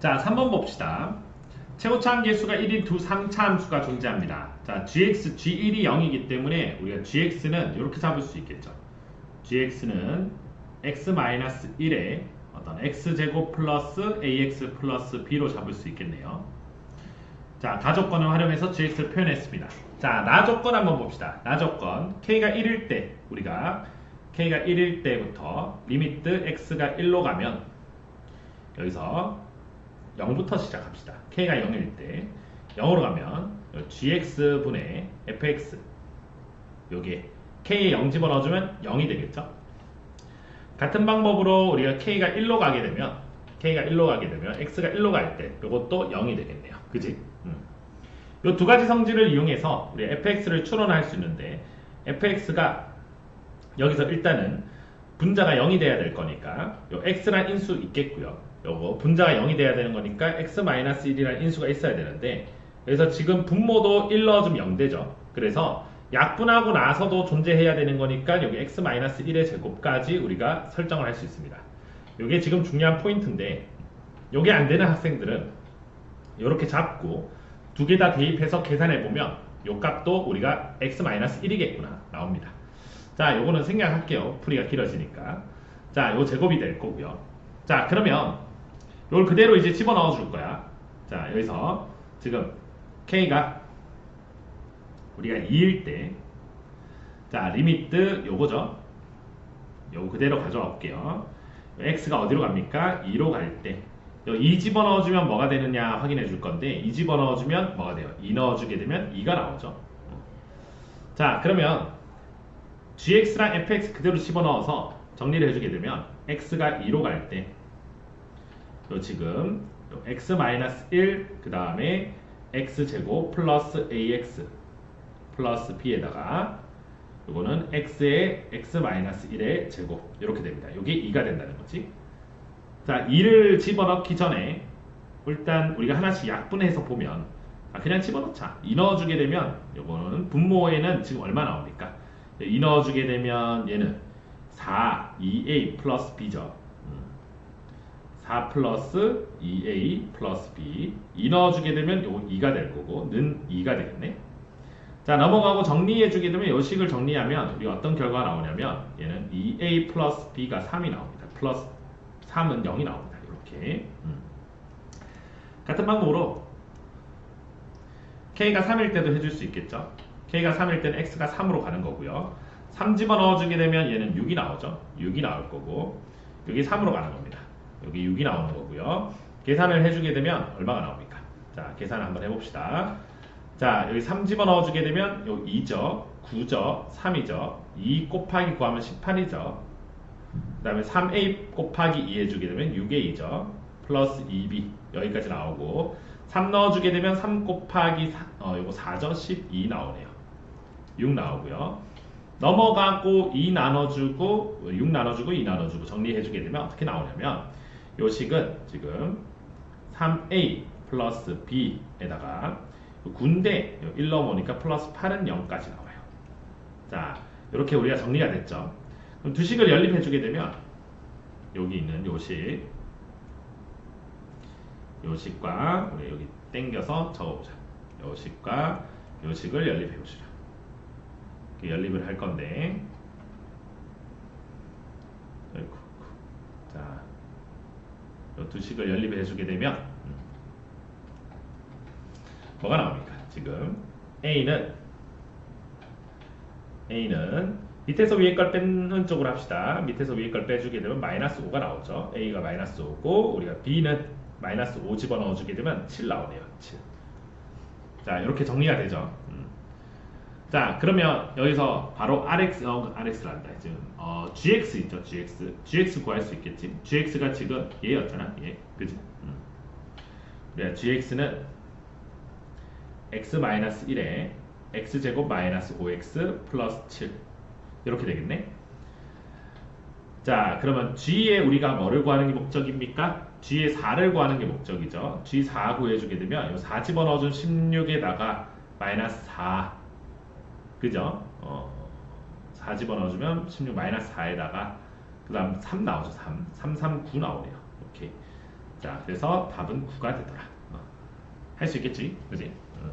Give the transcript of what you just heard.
자, 3번 봅시다. 최고차 함 계수가 1인 두 3차 함수가 존재합니다. 자, gx, g1이 0이기 때문에 우리가 gx는 이렇게 잡을 수 있겠죠. gx는 x-1의 어떤 x제곱 플러스 ax 플러스 b로 잡을 수 있겠네요. 자, 가조건을 활용해서 gx를 표현했습니다. 자, 나조건 한번 봅시다. 나조건 k가 1일 때 우리가 k가 1일 때부터 리미트 x가 1로 가면 여기서 0부터 시작합시다. k가 0일 때 0으로 가면 gx분의 fx 여기에 k에 0 집어넣어주면 0이 되겠죠. 같은 방법으로 우리가 k가 1로 가게 되면 k가 1로 가게 되면 x가 1로 갈 때 이것도 0이 되겠네요. 그지? 음. 이두 가지 성질을 이용해서 우리 fx를 추론할 수 있는데 fx가 여기서 일단은 분자가 0이 돼야 될 거니까 요 x란 인수 있겠고요. 요거 분자가 0이 돼야 되는 거니까 x-1이라는 인수가 있어야 되는데 그래서 지금 분모도 1 넣어주면 0 되죠. 그래서 약분하고 나서도 존재해야 되는 거니까 여기 x-1의 제곱까지 우리가 설정을 할 수 있습니다. 이게 지금 중요한 포인트인데 이게 안 되는 학생들은 이렇게 잡고 두 개 다 대입해서 계산해 보면 요 값도 우리가 x-1이겠구나 나옵니다. 자, 요거는 생략할게요. 풀이가 길어지니까. 자, 요 제곱이 될 거고요. 자, 그러면 요걸 그대로 이제 집어넣어 줄 거야. 자, 여기서 지금 k가 우리가 2일 때, 자, 리미트 요거죠. 요거 그대로 가져와 볼게요. x가 어디로 갑니까? 2로 갈 때. 2 집어넣어주면 뭐가 되느냐 확인해 줄 건데 2 집어넣어주면 뭐가 돼요? 2 넣어주게 되면 2가 나오죠. 자, 그러면 gx랑 fx 그대로 집어넣어서 정리를 해주게 되면 x가 2로 갈 때, 요 지금 요 x-1 그 다음에 x제곱 플러스 ax 플러스 b에다가 요거는 x의 x-1의 제곱 이렇게 됩니다. 이게 2가 된다는 거지. 자, 2를 집어넣기 전에 일단 우리가 하나씩 약분해서 보면 아, 그냥 집어넣자. 2 넣어주게 되면 요거는 분모에는 지금 얼마 나옵니까? 2 넣어주게 되면 얘는 4, 2a 플러스 b죠. 4 플러스 2a 플러스 b 2 넣어주게 되면 요 2가 될 거고 는 2가 되겠네. 자 넘어가고 정리해주게 되면 요 식을 정리하면 우리가 어떤 결과가 나오냐면 얘는 2a 플러스 b가 3이 나옵니다. 플러스 3은 0이 나옵니다. 이렇게 음. 같은 방법으로 k가 3일 때도 해줄 수 있겠죠. K가 3일 때는 x가 3으로 가는 거고요. 3 집어넣어주게 되면 얘는 6이 나오죠. 6이 나올 거고 여기 3으로 가는 겁니다. 여기 6이 나오는 거고요. 계산을 해주게 되면 얼마가 나옵니까? 자, 계산을 한번 해봅시다. 자, 여기 3 집어넣어주게 되면 요 2죠. 9죠. 3이죠. 2 곱하기 9하면 18이죠. 그 다음에 3a 곱하기 2 해주게 되면 6a죠. 플러스 2b 여기까지 나오고 3 넣어주게 되면 3 곱하기 4, 어, 이거 4죠. 12 나오네요. 6 나오고요. 넘어가고 2 나눠주고 6 나눠주고 2 나눠주고 정리해주게 되면 어떻게 나오냐면 요 식은 지금 3a 플러스 b에다가 군대 1 넘어오니까 플러스 8은 0까지 나와요. 자 이렇게 우리가 정리가 됐죠. 그럼 두 식을 연립해주게 되면 여기 있는 요 식, 요 식과 우리 여기 땡겨서 적어보자. 요 식과 요 식을 연립해보시라. 연립을 할 건데 자, 두 식을 연립해 주게 되면 음, 뭐가 나옵니까? 지금 A는 A는 밑에서 위에 걸 빼는 쪽으로 합시다. 밑에서 위에 걸 빼주게 되면 마이너스 5가 나오죠. A가 마이너스 5고 우리가 B는 마이너스 5 집어넣어 주게 되면 7 나오네요. 7. 자 이렇게 정리가 되죠. 음. 자 그러면 여기서 바로 RX 어, RX란다. 지금 어, GX 있죠 GX GX 구할 수 있겠지? GX가 지금 얘였잖아 얘. 그지? 음. GX는 X-1에 X제곱 마이너스 5X 플러스 7 이렇게 되겠네? 자 그러면 G에 우리가 뭐를 구하는 게 목적입니까? G에 4를 구하는 게 목적이죠. G4 구해주게 되면 이4 집어넣어준 16에다가 마이너스 4 그죠? 어, 4 집어넣어주면 16 마이너스 4에다가 그 다음 3 나오죠. 3. 3, 3, 9 나오네요. 이렇게. 자, 그래서 답은 9가 되더라. 할수 있겠지? 그지? 어.